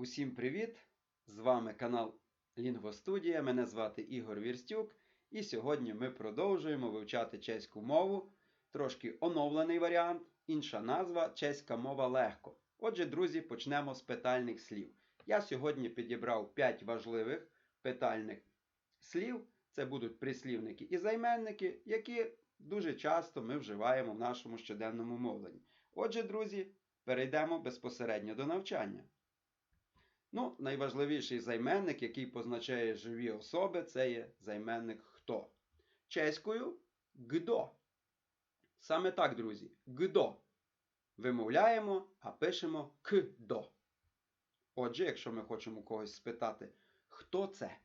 Усім привіт! З вами канал Лінгвостудія. Мене звати Ігор Вірстюк. І сьогодні ми продовжуємо вивчати чеську мову. Трошки оновлений варіант, інша назва чеська мова легко. Отже, друзі, почнемо з питальних слів. Я сьогодні підібрав 5 важливих питальних слів. Це будуть прислівники і займенники, які дуже часто ми вживаємо в нашому щоденному мовленні. Отже, друзі, перейдемо безпосередньо до навчання. Ну, найважливіший займенник, який позначає живі особи, це є займенник хто. Чеською гдо. Саме так, друзі, гдо. Вимовляємо, а пишемо кдо. Отже, якщо ми хочемо когось спитати, хто це,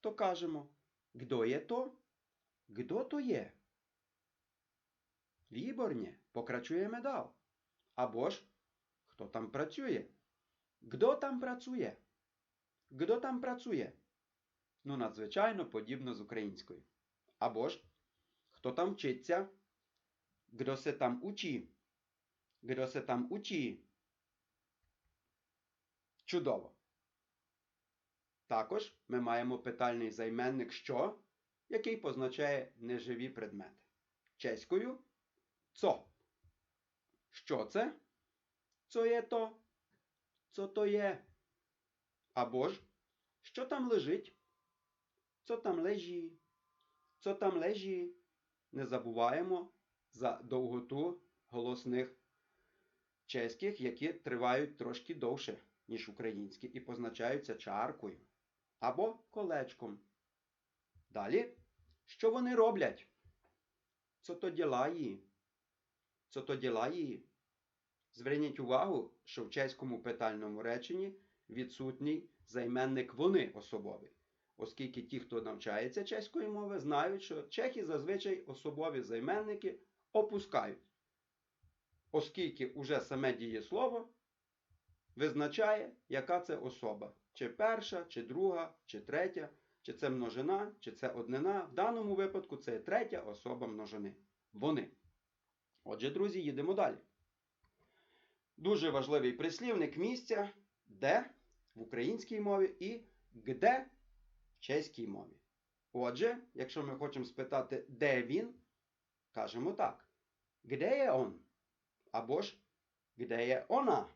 то кажемо гдо є то? Гдо то є? Віборнє, покрачуємо дал. Або ж хто там працює? Гдо там працює? Гдо там працює? Ну, надзвичайно подібно з українською. Або ж хто там вчиться? Гдо се там учі? Гдо се там учі? Чудово. Також ми маємо питальний займенник що, який позначає неживі предмети. Чеською цо. Що це? Цо є то? Цо то є? Або ж, що там лежить? Цо там лежі? Цо там лежі? Не забуваємо за довготу голосних чеських, які тривають трошки довше, ніж українські, і позначаються чаркою або колечком. Далі, що вони роблять? Цо то ділає? Цо то ділає? Зверніть увагу, що в чеському питальному реченні відсутній займенник вони особовий, оскільки ті, хто навчається чеської мови, знають, що чехи зазвичай особові займенники опускають, оскільки уже саме дієслово визначає, яка це особа. Чи перша, чи друга, чи третя, чи це множина, чи це однина. В даному випадку це третя особа множини. Вони. Отже, друзі, їдемо далі. Дуже важливий прислівник місця, де в українській мові і где в чеській мові. Отже, якщо ми хочемо спитати, де він, кажемо так. Где є он? Або ж где є она?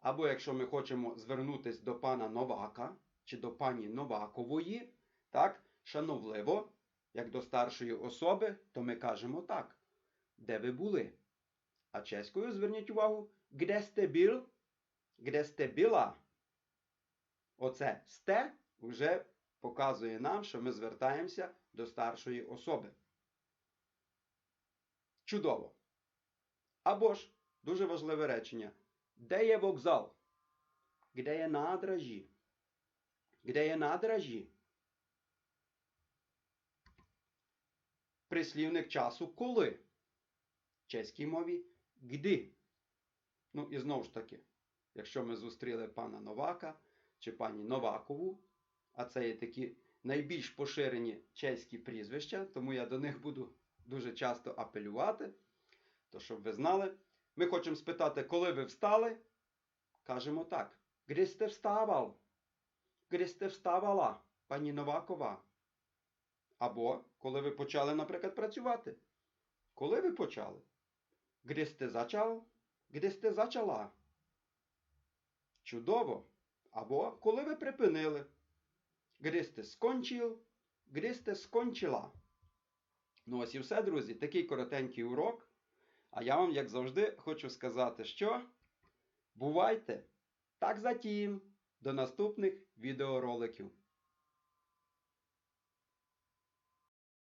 Або якщо ми хочемо звернутися до пана Новака чи до пані Новакової, так, шановливо, як до старшої особи, то ми кажемо так. Де ви були? А чеською зверніть увагу, где сте біл, где сте біла. Оце сте вже показує нам, що ми звертаємося до старшої особи. Чудово. Або ж дуже важливе речення. Де є вокзал? Де є надражі? Де є надражі? Прислівник часу коли? В чеській мові гди. Ну і знову ж таки, якщо ми зустріли пана Новака чи пані Новакову, а це є такі найбільш поширені чеські прізвища, тому я до них буду дуже часто апелювати, то щоб ви знали, ми хочемо спитати, коли ви встали? Кажемо так. Где сте вставав? Где вставала, пані Новакова? Або коли ви почали, наприклад, працювати? Коли ви почали? Зачав? Где сте зачала? Чудово. Або коли ви припинили? Где сте скончив? Где сте скончила? Ну ось і все, друзі. Такий коротенький урок. А я вам, як завжди, хочу сказати, що бувайте! Так затім! До наступних відеороликів.